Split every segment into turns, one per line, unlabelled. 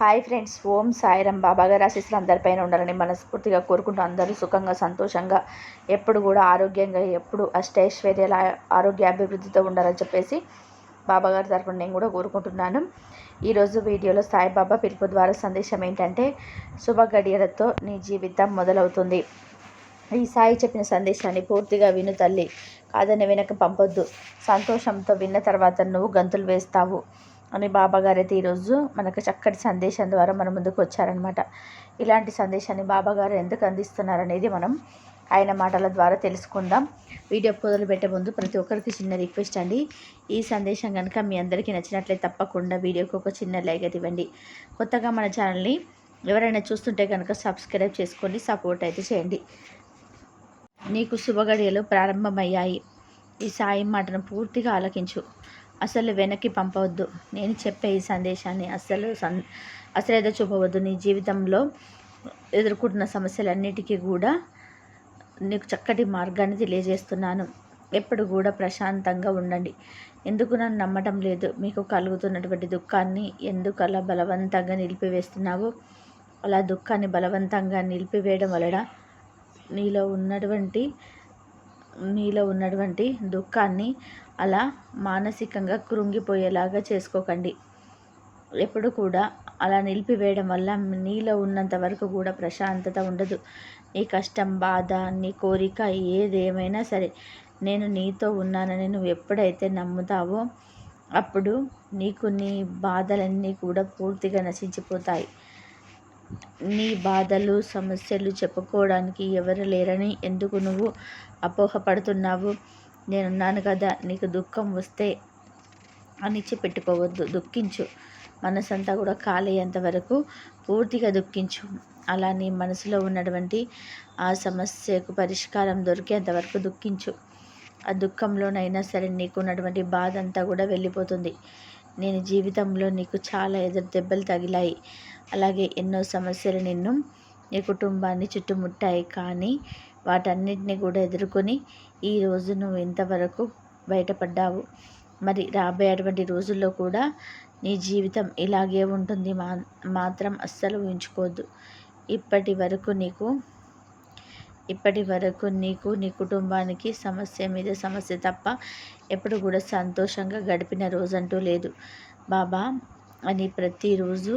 Hi friends ఓం సాయిరం. బాబాగారు ఆశీస్సులు అందరిపైన ఉండాలని మనస్ఫూర్తిగా కోరుకుంటూ అందరూ సుఖంగా సంతోషంగా ఎప్పుడు కూడా ఆరోగ్యంగా ఎప్పుడు అష్టైశ్వర్యాల ఆరోగ్య అభివృద్ధితో ఉండాలని చెప్పేసి బాబాగారి తరఫున నేను కూడా కోరుకుంటున్నాను. ఈరోజు వీడియోలో సాయిబాబా పిలుపు ద్వారా సందేశం ఏంటంటే శుభ గడియలతో నీ జీవితం మొదలవుతుంది. ఈ సాయి చెప్పిన సందేశాన్ని పూర్తిగా విను తల్లి. కాదని వెనక పంపొద్దు. సంతోషంతో విన్న తర్వాత నువ్వు గంతులు వేస్తావు. అని బాబాగారు అయితే ఈరోజు మనకు చక్కటి సందేశం ద్వారా మన ముందుకు వచ్చారనమాట ఇలాంటి సందేశాన్ని బాబాగారు ఎందుకు అందిస్తున్నారనేది మనం ఆయన మాటల ద్వారా తెలుసుకుందాం. వీడియో మొదలు పెట్టే ముందు ప్రతి ఒక్కరికి చిన్న రిక్వెస్ట్ అండి. ఈ సందేశం కనుక మీ అందరికీ నచ్చినట్లయితే తప్పకుండా వీడియోకి ఒక చిన్న లైక్ అయితే ఇవ్వండి. కొత్తగా మన ఛానల్ని ఎవరైనా చూస్తుంటే కనుక సబ్స్క్రైబ్ చేసుకొని సపోర్ట్ అయితే చేయండి. నీకు శుభగడియలు ప్రారంభమయ్యాయి. ఈ సాయి మాటను పూర్తిగా ఆలకించు. అసలు వెనక్కి పంపవద్దు. నేను చెప్పే ఈ సందేశాన్ని అసలు సన్ అసలు ఏదో చూపవద్దు. నీ జీవితంలో ఎదుర్కొంటున్న సమస్యలన్నిటికీ కూడా నీకు చక్కటి మార్గాన్ని తెలియజేస్తున్నాను. ఎప్పుడు కూడా ప్రశాంతంగా ఉండండి. ఎందుకు నన్ను నమ్మటం లేదు? మీకు కలుగుతున్నటువంటి దుఃఖాన్ని ఎందుకు అలా బలవంతంగా నిలిపివేస్తున్నావు? అలా దుఃఖాన్ని బలవంతంగా నిలిపివేయడం వలన నీలో ఉన్నటువంటి నీలో ఉన్నటువంటి దుఃఖాన్ని అలా మానసికంగా కృంగిపోయేలాగా చేసుకోకండి. ఎప్పుడు కూడా అలా నిలిపివేయడం వల్ల నీలో ఉన్నంత వరకు కూడా ప్రశాంతత ఉండదు. నీ కష్టం బాధ నీ కోరిక ఏదేమైనా సరే నేను నీతో ఉన్నానని నువ్వు ఎప్పుడైతే నమ్ముతావో అప్పుడు నీకు నీ బాధలన్నీ కూడా పూర్తిగా నశించిపోతాయి. నీ బాధలు సమస్యలు చెప్పుకోవడానికి ఎవరు లేరని ఎందుకు నువ్వు అపోహపడుతున్నావు? నేనున్నాను కదా నీకు దుఃఖం వస్తే అనిచ్చి పెట్టుకోవద్దు దుఃఖించు. మనసంతా కూడా కాలేంత వరకు పూర్తిగా దుఃఖించు. అలా నీ మనసులో ఉన్నటువంటి ఆ సమస్యకు పరిష్కారం దొరికేంత వరకు దుఃఖించు. ఆ దుఃఖంలోనైనా సరే నీకు ఉన్నటువంటి బాధ అంతా కూడా వెళ్ళిపోతుంది. నేను జీవితంలో నీకు చాలా ఎదురు దెబ్బలు తగిలాయి. అలాగే ఎన్నో సమస్యలు నిన్ను నీ కుటుంబాన్ని చుట్టుముట్టాయి. కానీ వాటన్నిటిని కూడా ఎదుర్కొని ఈరోజు నువ్వు ఇంతవరకు బయటపడ్డావు. మరి రాబోయేటువంటి రోజుల్లో కూడా నీ జీవితం ఇలాగే ఉంటుంది మా మాత్రం అస్సలు ఊహించుకోవద్దు. ఇప్పటి వరకు నీకు ఇప్పటి వరకు నీకు నీ కుటుంబానికి సమస్య మీద సమస్య తప్ప ఎప్పుడు కూడా సంతోషంగా గడిపిన రోజంటూ లేదు. బాబా అని ప్రతిరోజు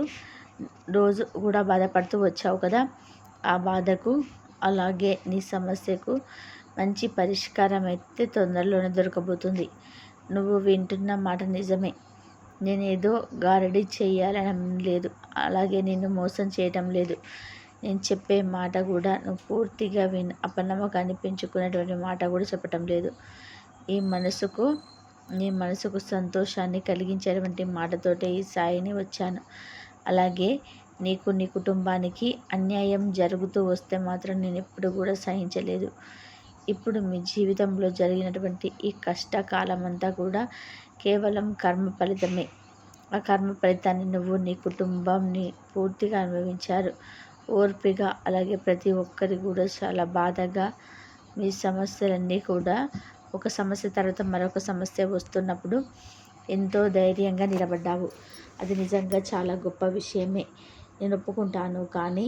రోజు కూడా బాధపడుతూ వచ్చావు కదా? ఆ బాధకు అలాగే నీ సమస్యకు మంచి పరిష్కారం అయితే తొందరలోనే దొరకబోతుంది. నువ్వు వింటున్న మాట నిజమే. నేనేదో గారడీ చేయాలనం లేదు. అలాగే నిన్ను మోసం చేయటం లేదు. నేను చెప్పే మాట కూడా నువ్వు పూర్తిగా విన్ అపనమ్మకాన్ని పెంచుకునేటువంటి మాట కూడా చెప్పటం లేదు. ఈ మనసుకు నీ మనసుకు సంతోషాన్ని కలిగించేటువంటి మాటతోటే ఈ సాయిని వచ్చాను. అలాగే నీకు నీ కుటుంబానికి అన్యాయం జరుగుతూ వస్తే మాత్రం నేను ఎప్పుడు కూడా సహించలేదు. ఇప్పుడు మీ జీవితంలో జరిగినటువంటి ఈ కష్టకాలం అంతా కూడా కేవలం కర్మ ఫలితమే. ఆ కర్మ ఫలితాన్ని నువ్వు నీ కుటుంబంని పూర్తిగా అనుభవించారు. ఓర్పిగా అలాగే ప్రతి ఒక్కరి కూడా చాలా బాధగా మీ సమస్యలన్నీ కూడా ఒక సమస్య తర్వాత మరొక సమస్య వస్తున్నప్పుడు ఎంతో ధైర్యంగా నిలబడ్డావు. అది నిజంగా చాలా గొప్ప విషయమే. నేను ఒప్పుకుంటాను కానీ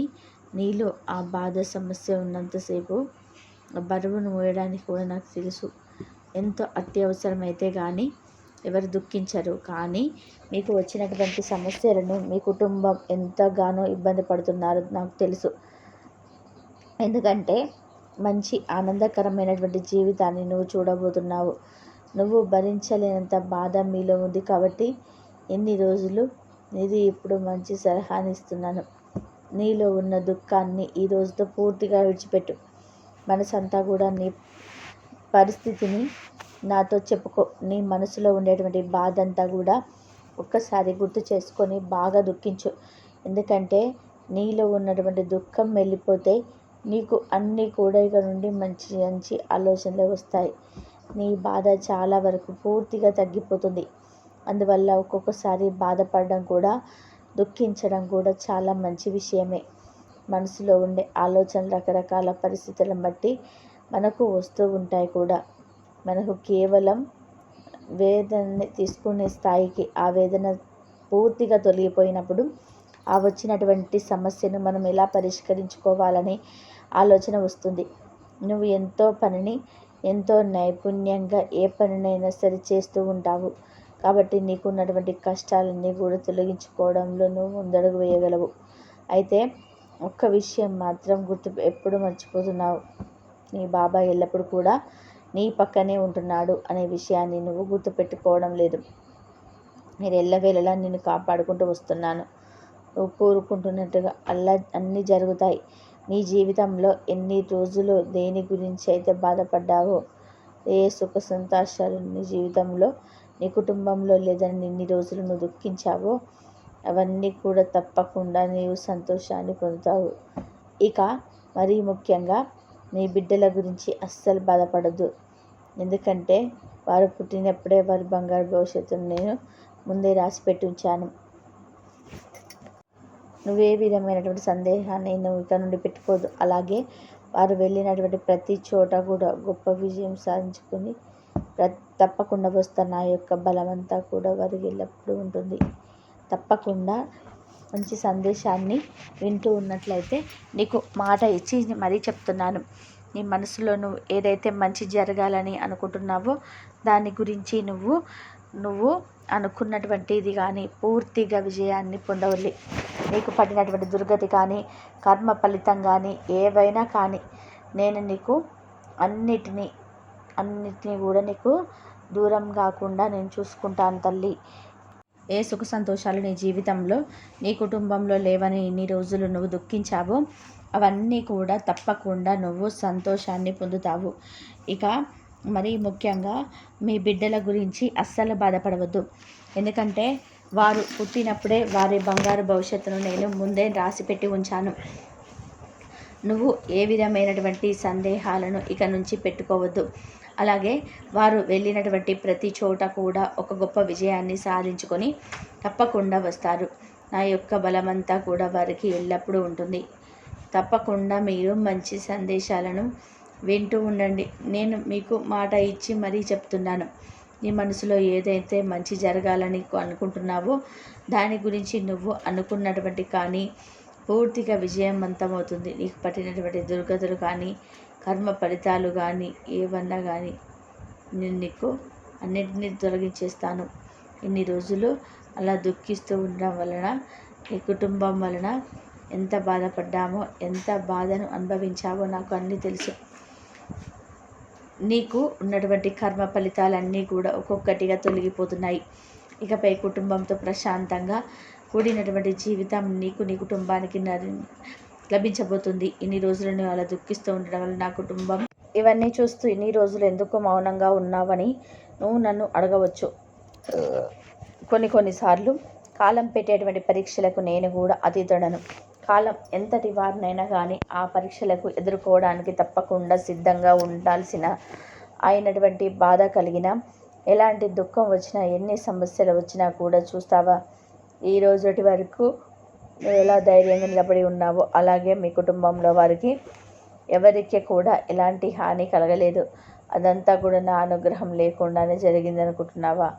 నీలో ఆ బాధ సమస్య ఉన్నంతసేపు బరువును మోయడానికి కూడా నాకు తెలుసు. ఎంతో అత్యవసరమైతే కానీ ఎవరు దుఃఖించరు. కానీ మీకు వచ్చినటువంటి సమస్యలను మీ కుటుంబం ఎంతగానో ఇబ్బంది పడుతున్నారో నాకు తెలుసు. ఎందుకంటే మంచి ఆనందకరమైనటువంటి జీవితాన్ని నువ్వు చూడబోతున్నావు. నువ్వు భరించలేనంత బాధ మీలో ఉంది కాబట్టి ఎన్ని రోజులు ఇది ఇప్పుడు మంచి సలహానిస్తున్నాను. నీలో ఉన్న దుఃఖాన్ని ఈ రోజుతో పూర్తిగా విడిచిపెట్టు. మనసంతా కూడా నీ పరిస్థితిని నాతో చెప్పుకో. నీ మనసులో ఉండేటువంటి బాధ అంతా కూడా ఒక్కసారి గుర్తు చేసుకొని బాగా దుఃఖించు. ఎందుకంటే నీలో ఉన్నటువంటి దుఃఖం వెళ్ళిపోతే నీకు అన్నీ కూడా ఇక నుండి మంచి మంచి ఆలోచనలు వస్తాయి. నీ బాధ చాలా వరకు పూర్తిగా తగ్గిపోతుంది. అందువల్ల ఒక్కొక్కసారి బాధపడడం కూడా దుఃఖించడం కూడా చాలా మంచి విషయమే. మనసులో ఉండే ఆలోచనలు రకరకాల పరిస్థితులను బట్టి మనకు వస్తూ ఉంటాయి కూడా. మనకు కేవలం వేదనని తీసుకునే స్థాయికి ఆ వేదన పూర్తిగా తొలగిపోయినప్పుడు ఆ వచ్చినటువంటి సమస్యను మనం ఎలా పరిష్కరించుకోవాలని ఆలోచన వస్తుంది. నువ్వు ఎంతో పనిని ఎంతో నైపుణ్యంగా ఏ పనినైనా సరే చేస్తూ ఉంటావు. కాబట్టి నీకున్నటువంటి కష్టాలన్నీ కూడా తొలగించుకోవడంలో నువ్వు ముందడుగు వేయగలవు. అయితే ఒక్క విషయం మాత్రం గుర్తు ఎప్పుడు మర్చిపోతున్నావు? నీ బాబా ఎల్లప్పుడూ కూడా నీ పక్కనే ఉంటున్నాడు అనే విషయాన్ని నువ్వు గుర్తుపెట్టుకోవడం లేదు. నేను ఎల్లవేళలా నిన్ను కాపాడుకుంటూ వస్తున్నాను. నువ్వు కోరుకుంటున్నట్టుగా అల్లా అన్నీ జరుగుతాయి. నీ జీవితంలో ఎన్ని రోజులు దేని గురించి అయితే బాధపడ్డావో ఏ సుఖ సంతోషాలు నీ జీవితంలో నీ కుటుంబంలో లేదని ఇన్ని రోజులు నువ్వు దుఃఖించావో అవన్నీ కూడా తప్పకుండా నీవు సంతోషాన్ని పొందుతావు. ఇక మరీ ముఖ్యంగా నీ బిడ్డల గురించి అస్సలు బాధపడద్దు. ఎందుకంటే వారు పుట్టినప్పుడే వారి బంగారు భవిష్యత్తును నేను ముందే రాసిపెట్టి ఉంచాను. నువ్వే విధమైనటువంటి సందేహాన్ని నువ్వు ఇక నుండి పెట్టుకోదు అలాగే వారు వెళ్ళినటువంటి ప్రతి చోట కూడా గొప్ప విజయం సాధించుకుని ప్రతి తప్పకుండా వస్తున్న నా యొక్క బలమంతా కూడా వారికి ఎల్లప్పుడూ ఉంటుంది. తప్పకుండా మంచి సందేశాన్ని వింటూ ఉన్నట్లయితే నీకు మాట ఇచ్చి మరీ చెప్తున్నాను. నీ మనసులో నువ్వు ఏదైతే మంచి జరగాలని అనుకుంటున్నావో దాని గురించి నువ్వు నువ్వు అనుకున్నటువంటిది కానీ పూర్తిగా విజయాన్ని పొందవల్లి. నీకు పడినటువంటి దుర్గతి కానీ కర్మ ఫలితం కానీ ఏవైనా కానీ నేను నీకు అన్నిటినీ అన్నిటినీ కూడా నీకు దూరం కాకుండా నేను చూసుకుంటాను తల్లి. ఏ సుఖ సంతోషాలు నీ జీవితంలో నీ కుటుంబంలో లేవని ఇన్ని రోజులు నువ్వు దుఃఖించావో అవన్నీ కూడా తప్పకుండా నువ్వు సంతోషాన్ని పొందుతావు. ఇక మరీ ముఖ్యంగా మీ బిడ్డల గురించి అస్సలు బాధపడవద్దు. ఎందుకంటే వారు పుట్టినప్పుడే వారి బంగారు భవిష్యత్తును నేను ముందే రాసిపెట్టి ఉంచాను. నువ్వు ఏ విధమైనటువంటి సందేహాలను ఇక నుంచి పెట్టుకోవద్దు. అలాగే వారు వెళ్ళినటువంటి ప్రతి చోట కూడా ఒక గొప్ప విజయాన్ని సాధించుకొని తప్పకుండా వస్తారు. నా యొక్క బలమంతా కూడా వారికి ఎల్లప్పుడూ ఉంటుంది. తప్పకుండా మీరు మంచి సందేశాలను వింటూ ఉండండి. నేను మీకు మాట ఇచ్చి మరీ చెప్తున్నాను. నీ మనసులో ఏదైతే మంచి జరగాలని అనుకుంటున్నావో దాని గురించి నువ్వు అనుకున్నటువంటి కానీ పూర్తిగా విజయవంతమవుతుంది. నీకు పట్టినటువంటి దుర్గతులు కానీ కర్మ ఫలితాలు కానీ ఏవన్నా కానీ నేను నీకు అన్నింటినీ తొలగించేస్తాను. ఇన్ని రోజులు అలా దుఃఖిస్తూ ఉండడం వలన నీ కుటుంబం వలన ఎంత బాధపడ్డామో ఎంత బాధను అనుభవించావో నాకు అన్నీ తెలుసు. నీకు ఉన్నటువంటి కర్మ ఫలితాలన్నీ కూడా ఒక్కొక్కటిగా తొలగిపోతున్నాయి. ఇకపై కుటుంబంతో ప్రశాంతంగా కూడినటువంటి జీవితం నీకు నీ కుటుంబానికి లభించబోతుంది. ఇన్ని రోజులను అలా దుఃఖిస్తూ ఉండడం వల్ల నా కుటుంబం ఇవన్నీ చూస్తూ ఇన్ని రోజులు ఎందుకు మౌనంగా ఉన్నావని నువ్వు నన్ను అడగవచ్చు. కొన్ని కొన్నిసార్లు కాలం పెట్టేటువంటి పరీక్షలకు నేను కూడా అతీతుడను. కాలం ఎంతటి వారినైనా కానీ ఆ పరీక్షలకు ఎదుర్కోవడానికి తప్పకుండా సిద్ధంగా ఉండాల్సిన అయినటువంటి బాధ కలిగిన ఎలాంటి దుఃఖం వచ్చినా ఎన్ని సమస్యలు వచ్చినా కూడా చూస్తావా? ఈ రోజుటి వరకు నువ్వు ఎలా ధైర్యంగా నిలబడి ఉన్నావో అలాగే మీ కుటుంబంలో వారికి ఎవరికి కూడా ఎలాంటి హాని కలగలేదు. అదంతా కూడా నా అనుగ్రహం లేకుండానే జరిగిందనుకుంటున్నావా?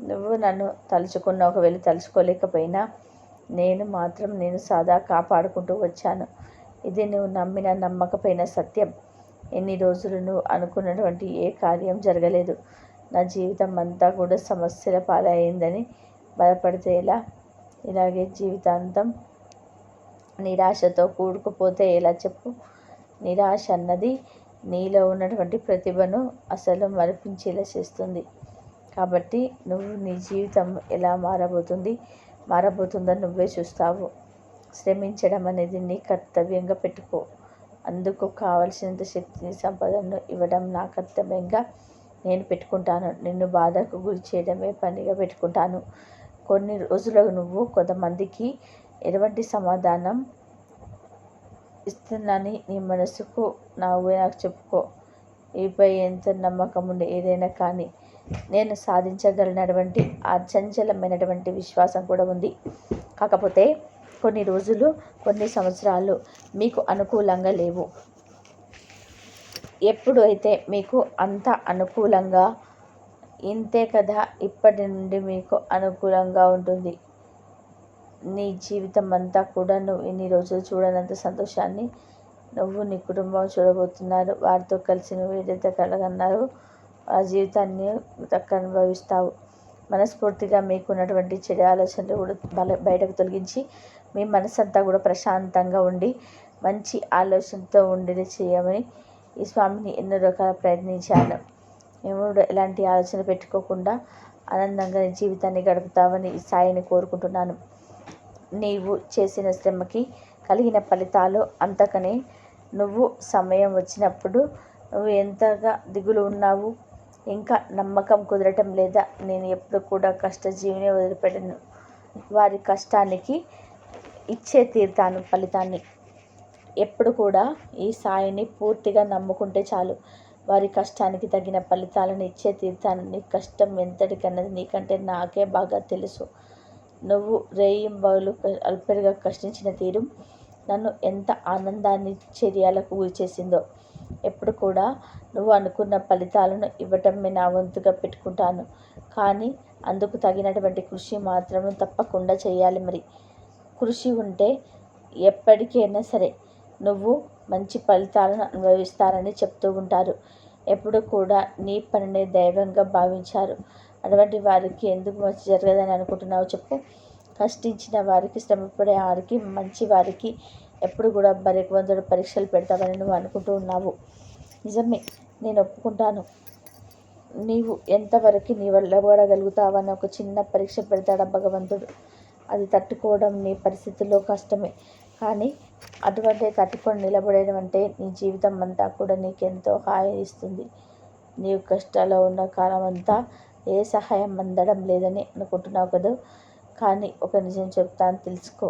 నువ్వు నన్ను తలుచుకున్న ఒకవేళ తలుచుకోలేకపోయినా నేను మాత్రం నేను సాదా కాపాడుకుంటూ వచ్చాను. ఇది నువ్వు నమ్మిన నమ్మకపోయిన సత్యం. ఎన్ని రోజులు నువ్వు అనుకున్నటువంటి ఏ కార్యం జరగలేదు. నా జీవితం అంతా కూడా సమస్యల పాలైందని బాధపడితే ఎలా? ఇలాగే జీవితాంతం నిరాశతో కూడుకుపోతే ఎలా చెప్పు? నిరాశ అన్నది నీలో ఉన్నటువంటి ప్రతిభను అసలు మరిపించేలా చేస్తుంది. కాబట్టి నువ్వు నీ జీవితం ఎలా మారబోతుంది? మారబోతుందో నువ్వే చూస్తావు. శ్రమించడం అనేది నీ కర్తవ్యంగా పెట్టుకో. అందుకు కావలసినంత శక్తిని సంపదను ఇవ్వడం నా కర్తవ్యంగా నేను పెట్టుకుంటాను. నిన్ను బాధకు గురి చేయడమే పనిగా పెట్టుకుంటాను. కొన్ని రోజులకు నువ్వు కొంతమందికి ఎటువంటి సమాధానం ఇస్తున్నానని నీ మనసుకు నువ్వే నాకు చెప్పుకో. ఈపై ఎంత నమ్మకం ఉండే ఏదైనా కానీ నేను సాధించగలిగినటువంటి ఆ చంచలమైనటువంటి విశ్వాసం కూడా ఉంది. కాకపోతే కొన్ని రోజులు కొన్ని సంవత్సరాలు మీకు అనుకూలంగా లేవు. ఎప్పుడు అయితే మీకు అంత అనుకూలంగా ఇంతే కదా ఇప్పటి నుండి మీకు అనుకూలంగా ఉంటుంది. నీ జీవితం అంతా కూడా నువ్వు ఇన్ని రోజులు చూడనంత సంతోషాన్ని నువ్వు నీ కుటుంబం చూడబోతున్నారు. వారితో కలిసి నువ్వు ఏదైతే కలగన్నారో ఆ జీవితాన్ని అనుభవిస్తావు. మనస్ఫూర్తిగా మీకు ఉన్నటువంటి చెడు ఆలోచనలు కూడా బల బయటకు తొలగించి మీ మనసంతా కూడా ప్రశాంతంగా ఉండి మంచి ఆలోచనతో ఉండేది చేయమని ఈ స్వామిని ఎన్నో రకాల ప్రయత్నించాను. ఎవడు ఎలాంటి ఆలోచన పెట్టుకోకుండా ఆనందంగా జీవితాన్ని గడుపుతావని ఈ సాయిని కోరుకుంటున్నాను. నీవు చేసిన శ్రమకి కలిగిన ఫలితాలు అంతకనే. నువ్వు సమయం వచ్చినప్పుడు నువ్వు ఎంతగా దిగులు ఉన్నావు? ఇంకా నమ్మకం కుదరటం లేదా? నేను ఎప్పుడు కూడా కష్టజీవిని వదిలిపెట్టను. వారి కష్టానికి ఇచ్చే తీరుతాను ఫలితాన్ని. ఎప్పుడు కూడా ఈ సాయిని పూర్తిగా నమ్ముకుంటే చాలు. వారి కష్టానికి తగిన ఫలితాలను ఇచ్చే తీర్థాన్ని నీ కష్టం ఎంతటికన్నది నీకంటే నాకే బాగా తెలుసు. నువ్వు రేయింబలు అల్పరిగా కష్టించిన తీరు నన్ను ఎంత ఆనందాన్ని చర్యలకు గురి చేసిందో ఎప్పుడు కూడా నువ్వు అనుకున్న ఫలితాలను ఇవ్వటమే నా వంతుగా పెట్టుకుంటాను. కానీ అందుకు తగినటువంటి కృషి మాత్రం తప్పకుండా చేయాలి మరి. కృషి ఉంటే ఎప్పటికైనా సరే నువ్వు మంచి ఫలితాలను అనుభవిస్తారని చెప్తూ ఉంటారు. ఎప్పుడు కూడా నీ పనిని దైవంగా భావించారు. అటువంటి వారికి ఎందుకు మంచి జరగదని అనుకుంటున్నావు చెప్పు. కష్టించిన వారికి శ్రమపడే వారికి మంచి వారికి ఎప్పుడు కూడా బరికవంతుడు పరీక్షలు పెడతావని నువ్వు అనుకుంటూ ఉన్నావు. నిజమే నేను ఒప్పుకుంటాను. నీవు ఎంతవరకు నీ నిలబడగలుగుతావని ఒక చిన్న పరీక్ష పెడతాడా భగవంతుడు? అది తట్టుకోవడం నీ పరిస్థితుల్లో కష్టమే. కానీ అటువంటి తట్టుకొని నిలబడడం అంటే నీ జీవితం అంతా కూడా నీకెంతో హాయి ఇస్తుంది నీవు కష్టాల్లో ఉన్న కాలం అంతా ఏ సహాయం అందడం లేదని అనుకుంటున్నావు కదా? కానీ ఒక నిజం చెప్తాను తెలుసుకో.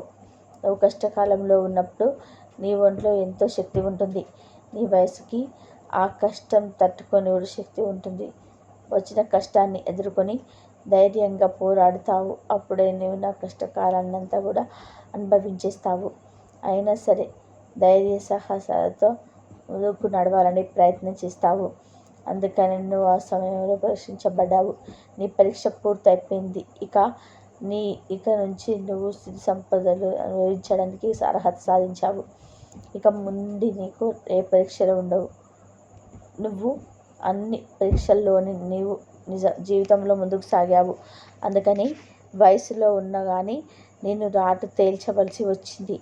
నువ్వు కష్టకాలంలో ఉన్నప్పుడు నీ ఒంట్లో ఎంతో శక్తి ఉంటుంది. నీ వయసుకి ఆ కష్టం తట్టుకొని శక్తి ఉంటుంది. వచ్చిన కష్టాన్ని ఎదుర్కొని ధైర్యంగా పోరాడుతావు. అప్పుడే నువ్వు నా కష్టకాలాన్నంతా కూడా అనుభవించేస్తావు. అయినా సరే ధైర్య సాహసాలతో ముందుకు నడవాలని ప్రయత్నం చేస్తావు. అందుకని నువ్వు ఆ సమయంలో పరీక్షించబడ్డావు. నీ పరీక్ష పూర్తయిపోయింది. ఇక నీ ఇక నుంచి నువ్వు స్థితి సంపదలు అనుభవించడానికి అర్హత సాధించావు. ఇక ముందు నీకు ఏ పరీక్షలు ఉండవు. నువ్వు అన్ని పరీక్షల్లోని నీవు నిజ జీవితంలో ముందుకు సాగావు. అందుకని వయసులో ఉన్న కానీ నేను రాటు తేల్చవలసి వచ్చింది.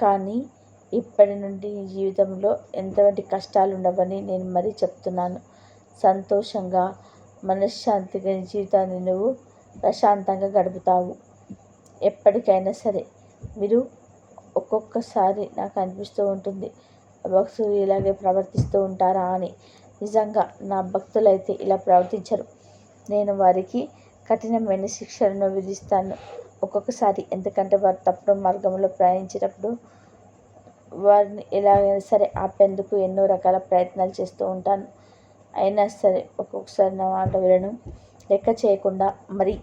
కానీ ఇప్పటి నుండి నీ జీవితంలో ఎంతవంటి కష్టాలు ఉండవని నేను మరీ చెప్తున్నాను. సంతోషంగా మనశ్శాంతిగా నీ జీవితాన్ని నువ్వు ప్రశాంతంగా గడుపుతావు. ఎప్పటికైనా సరే మీరు ఒక్కొక్కసారి నాకు అనిపిస్తూ ఉంటుంది భక్తులు ఇలాగే ప్రవర్తిస్తూ ఉంటారా? అని. నిజంగా నా భక్తులైతే ఇలా ప్రవర్తించరు. నేను వారికి కఠినమైన శిక్షలను విధిస్తాను. ఒక్కొక్కసారి ఎందుకంటే వారు తప్పుడు మార్గంలో ప్రయాణించేటప్పుడు వారిని ఎలాగైనా సరే ఆపేందుకు ఎన్నో రకాల ప్రయత్నాలు చేస్తూ ఉంటాను. అయినా సరే ఒక్కొక్కసారి నా మాట వినను లెక్క చేయకుండా మరి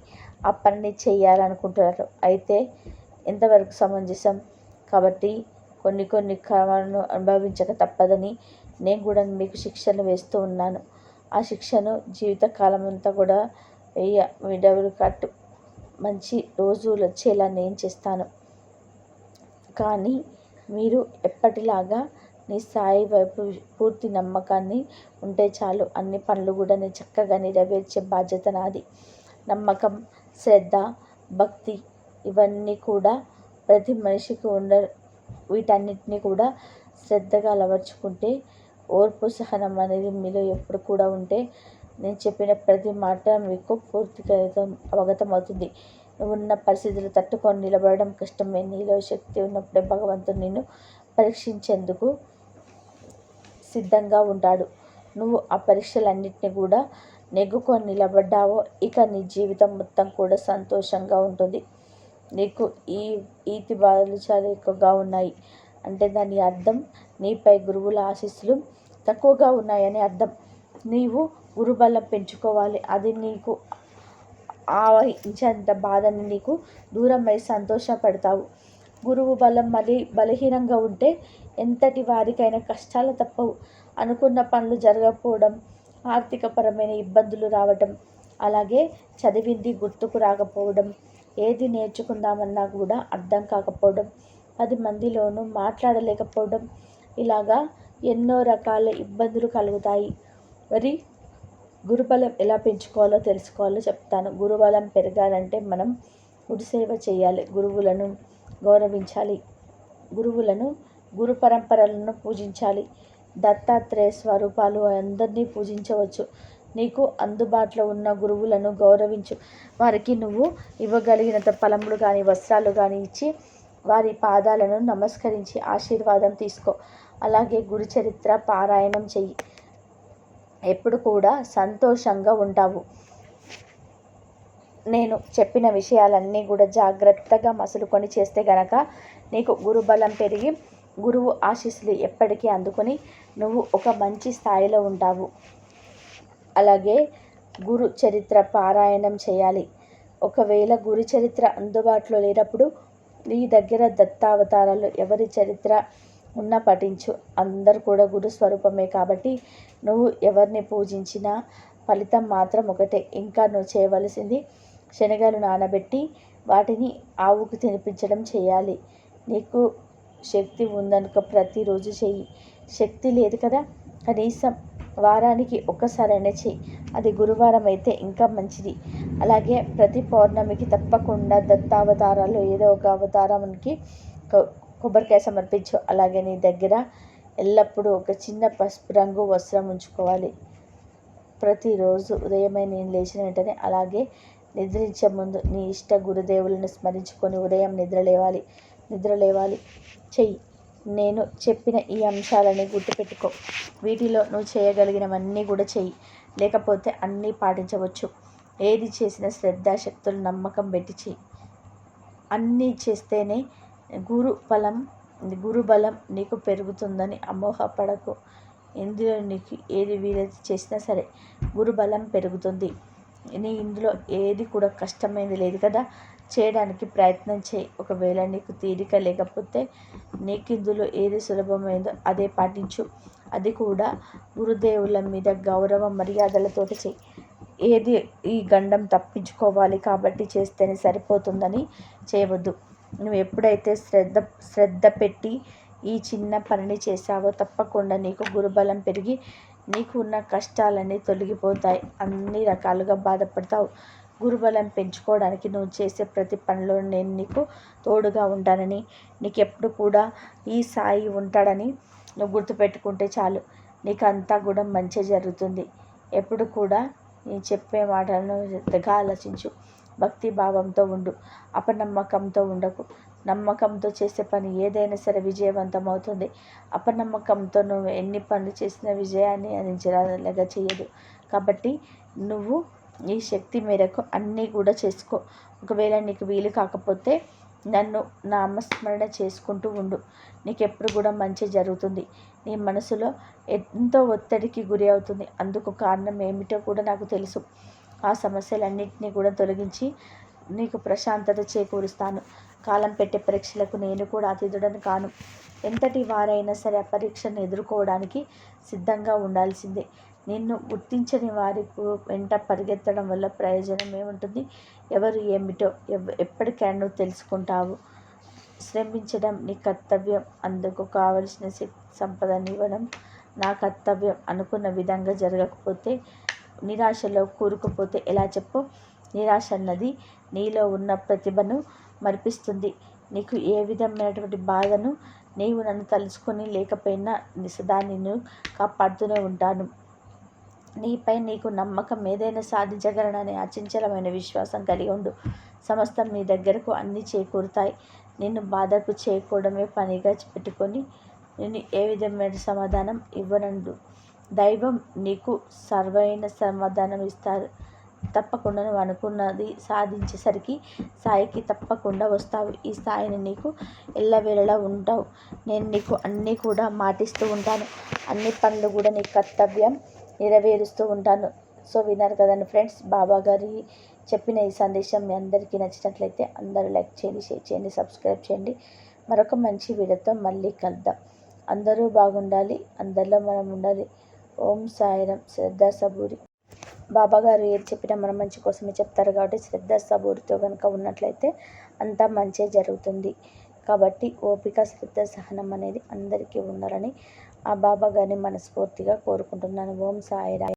ఆ పనిని చేయాలనుకుంటున్నారు. అయితే ఎంతవరకు సమంజసం? కాబట్టి కొన్ని కొన్ని క్రమాలను అనుభవించక తప్పదని నేను కూడా మీకు శిక్షను వేస్తూ ఉన్నాను. ఆ శిక్షను జీవితకాలం అంతా కూడా వెయ్య విడవలు కట్టు మంచి రోజులు వచ్చేలా నేను చేస్తాను. కానీ మీరు ఎప్పటిలాగా నీ స్థాయి వైపు పూర్తి నమ్మకాన్ని ఉంటే చాలు. అన్ని పనులు కూడా నేను చక్కగా నెరవేర్చే బాధ్యత నాది. నమ్మకం శ్రద్ధ భక్తి ఇవన్నీ కూడా ప్రతి మనిషికి ఉండ వీటన్నిటిని కూడా శ్రద్ధగా అలవర్చుకుంటే ఓర్పు సహనం అనేది మీలో ఎప్పుడు కూడా ఉంటే నేను చెప్పిన ప్రతి మాట మీకు పూర్తిగా అవగతం అవుతుంది. ఉన్న పరిస్థితులు తట్టుకొని నిలబడడం కష్టమే. నీలో శక్తి ఉన్నప్పుడే భగవంతుడు నిన్ను పరీక్షించేందుకు సిద్ధంగా ఉంటాడు. నువ్వు ఆ పరీక్షలన్నింటినీ కూడా నెగ్గుకొని నిలబడ్డావో ఇక నీ జీవితం మొత్తం కూడా సంతోషంగా ఉంటుంది. నీకు ఈ ఈతి బాధలు చాలా ఎక్కువగా ఉన్నాయి. అంటే దాని అర్థం నీపై గురువుల ఆశీస్సులు తక్కువగా ఉన్నాయని అర్థం. నీవు గురుబలం పెంచుకోవాలి. అది నీకు ఆవహించేంత బాధని నీకు దూరం అయి సంతోషపడతావు. గురువు బలం మరి బలహీనంగా ఉంటే ఎంతటి వారికైనా కష్టాలు తప్పవు. అనుకున్న పనులు జరగకపోవడం ఆర్థికపరమైన ఇబ్బందులు రావడం అలాగే చదివింది గుర్తుకు రాకపోవడం ఏది నేర్చుకుందామన్నా కూడా అర్థం కాకపోవడం పది మందిలోనూ మాట్లాడలేకపోవడం ఇలాగా ఎన్నో రకాల ఇబ్బందులు కలుగుతాయి. మరి గురుబలం ఎలా పెంచుకోవాలో తెలుసుకోవాలో చెప్తాను. గురుబలం పెరగాలంటే మనం గురుసేవ చేయాలి. గురువులను గౌరవించాలి. గురువులను గురు పరంపరలను పూజించాలి. దత్తాత్రేయ స్వరూపాలు అందరినీ పూజించవచ్చు. నీకు అందుబాటులో ఉన్న గురువులను గౌరవించు. వారికి నువ్వు ఇవ్వగలిగినంత ఫలములు కానీ వస్త్రాలు కానీ ఇచ్చి వారి పాదాలను నమస్కరించి ఆశీర్వాదం తీసుకో. అలాగే గురు చరిత్ర పారాయణం చెయ్యి. ఎప్పుడు కూడా సంతోషంగా ఉంటావు. నేను చెప్పిన విషయాలన్నీ కూడా జాగ్రత్తగా మసులుకొని చేస్తే గనక నీకు గురుబలం పెరిగి గురువు ఆశీస్సులు ఎప్పటికీ అందుకొని నువ్వు ఒక మంచి స్థాయిలో ఉంటావు. అలాగే గురు చరిత్ర పారాయణం చేయాలి. ఒకవేళ గురు చరిత్ర అందుబాటులో లేనప్పుడు నీ దగ్గర దత్తావతారాలు ఎవరి చరిత్ర ఉన్న పఠించు. అందరు కూడా గురు స్వరూపమే కాబట్టి నువ్వు ఎవరిని పూజించినా ఫలితం మాత్రం ఒకటే. ఇంకా నువ్వు చేయవలసింది శనగలు నానబెట్టి వాటిని ఆవుకు తినిపించడం చేయాలి. నీకు శక్తి ఉందనుక ప్రతిరోజు చెయ్యి. శక్తి లేదు కదా? కనీసం వారానికి ఒక్కసారైనా చెయ్యి. అది గురువారం అయితే ఇంకా మంచిది. అలాగే ప్రతి పౌర్ణమికి తప్పకుండా దత్తావతారాలు ఏదో ఒక అవతారానికి కొబ్బరికాయ సమర్పించు. అలాగే నీ దగ్గర ఎల్లప్పుడూ ఒక చిన్న పసుపు రంగు వస్త్రం ఉంచుకోవాలి. ప్రతిరోజు ఉదయమే నేను లేచిన వెంటనే అలాగే నిద్రించే ముందు నీ ఇష్ట గురుదేవులను స్మరించుకొని ఉదయం నిద్ర లేవాలి. నిద్ర లేవాలి. చెయ్యి. నేను చెప్పిన ఈ అంశాలని గుర్తుపెట్టుకో. వీటిలో నువ్వు చేయగలిగినవన్నీ కూడా చెయ్యి. లేకపోతే అన్నీ పాటించవచ్చు. ఏది చేసిన శ్రద్ధాశక్తులు నమ్మకం పెట్టి చెయ్యి. అన్నీ చేస్తేనే గురు బలం గురు బలం నీకు పెరుగుతుందని అమోహపడకు. ఇందులో నీకు ఏది వీలైతే చేసినా సరే గురు బలం పెరుగుతుంది. నీ ఇందులో ఏది కూడా కష్టమైనది లేదు కదా? చేయడానికి ప్రయత్నం చేయి. ఒకవేళ నీకు తీరిక లేకపోతే నీకు ఇందులో ఏది సులభమైందో అదే పాటించు. అది కూడా గురుదేవుల మీద గౌరవ మర్యాదలతోటి చెయ్యి ఏది ఈ గండం తప్పించుకోవాలి కాబట్టి చేస్తేనే సరిపోతుందని చేయవద్దు. నువ్వు ఎప్పుడైతే శ్రద్ధ శ్రద్ధ పెట్టి ఈ చిన్న పనిని చేసావో తప్పకుండా నీకు గురుబలం పెరిగి నీకు ఉన్న కష్టాలన్నీ తొలగిపోతాయి. అన్ని రకాలుగా బాధపడతావు. గురుబలం పెంచుకోవడానికి నువ్వు చేసే ప్రతి పనిలో నేను నీకు తోడుగా ఉంటానని నీకు ఎప్పుడు కూడా ఈ సాయి ఉంటాడని నువ్వు గుర్తుపెట్టుకుంటే చాలు. నీకు అంతా కూడా మంచి జరుగుతుంది. ఎప్పుడు కూడా నేను చెప్పే మాటలను శ్రద్ధగా ఆలోచించు. భక్తి భావంతో ఉండు. అపనమ్మకంతో ఉండకు. నమ్మకంతో చేసే పని ఏదైనా సరే విజయవంతం అవుతుంది అపనమ్మకంతో నువ్వు ఎన్ని పనులు చేసినా విజయాన్ని అందించలాగా చేయదు. కాబట్టి నువ్వు నీ శక్తి మేరకు అన్నీ కూడా చేసుకో. ఒకవేళ నీకు వీలు కాకపోతే నన్ను నామస్మరణ చేసుకుంటూ ఉండు. నీకు ఎప్పుడు కూడా మంచి జరుగుతుంది. నీ మనసులో ఎంతో ఒత్తిడికి గురి అవుతుంది. అందుకు కారణం ఏమిటో కూడా నాకు తెలుసు. ఆ సమస్యలన్నింటినీ కూడా తొలగించి నీకు ప్రశాంతత చేకూరుస్తాను. కాలం పెట్టే పరీక్షలకు నేను కూడా అతిథుడని కాను. ఎంతటి వారైనా సరే ఆ పరీక్షను ఎదుర్కోవడానికి సిద్ధంగా ఉండాల్సిందే. నిన్ను గుర్తించని వారికి వెంట పరిగెత్తడం వల్ల ప్రయోజనం ఏముంటుంది ఎవరు ఏమిటో ఎప్పటికైనా నువ్వు తెలుసుకుంటావు. శ్రమించడం నీ కర్తవ్యం. అందుకు కావలసిన సంపదనివ్వడం నా కర్తవ్యం అనుకున్న విధంగా జరగకపోతే నిరాశలో కూరుకుపోతే ఎలా చెప్పు? నిరాశ అన్నది నీలో ఉన్న ప్రతిభను మరిపిస్తుంది. నీకు ఏ విధమైనటువంటి బాధను నీవు నన్ను తలుచుకొని లేకపోయినా సదా నిన్ను కాపాడుతూనే ఉంటాను. నీపై నీకు నమ్మకం ఏదైనా సాధించగలననే అచంచలమైన విశ్వాసం కలిగి ఉండు. సమస్తం నీ దగ్గరకు అన్నీ చేకూరుతాయి. నిన్ను బాధకు చేయకూడమే పనిగా పెట్టుకొని నేను ఏ విధమైన సమాధానం ఇవ్వనండు దైవం నీకు సర్వైన సమాధానం ఇస్తారు. తప్పకుండా నువ్వు అనుకున్నది సాధించేసరికి స్థాయికి తప్పకుండా వస్తావు. ఈ స్థాయిని నీకు ఎల్లవేళలా ఉంటావు. నేను నీకు అన్నీ కూడా మాటిస్తూ ఉంటాను. అన్ని పనులు కూడా నీ కర్తవ్యం నెరవేరుస్తూ ఉంటాను. సో విన్నారు కదండి ఫ్రెండ్స్ బాబా గారి చెప్పిన ఈ సందేశం మీ అందరికీ నచ్చినట్లయితే అందరూ లైక్ చేయండి షేర్ చేయండి సబ్స్క్రైబ్ చేయండి. మరొక మంచి వీడియోతో మళ్ళీ కలుద్దాం. అందరూ బాగుండాలి. అందరిలో మనం ఉండాలి. ఓం సాయిరం. శ్రద్ధా సబూరి. బాబా గారు ఏది చెప్పినా మన మంచి కోసమే చెప్తారు కాబట్టి శ్రద్ధ సబూరితో కనుక ఉన్నట్లయితే అంతా మంచే జరుగుతుంది. కాబట్టి ఓపిక శ్రద్ధ సహనం అనేది అందరికీ ఉండాలని ఆ బాబా గారిని మనస్ఫూర్తిగా కోరుకుంటున్నాను. ఓం సాయిరామ్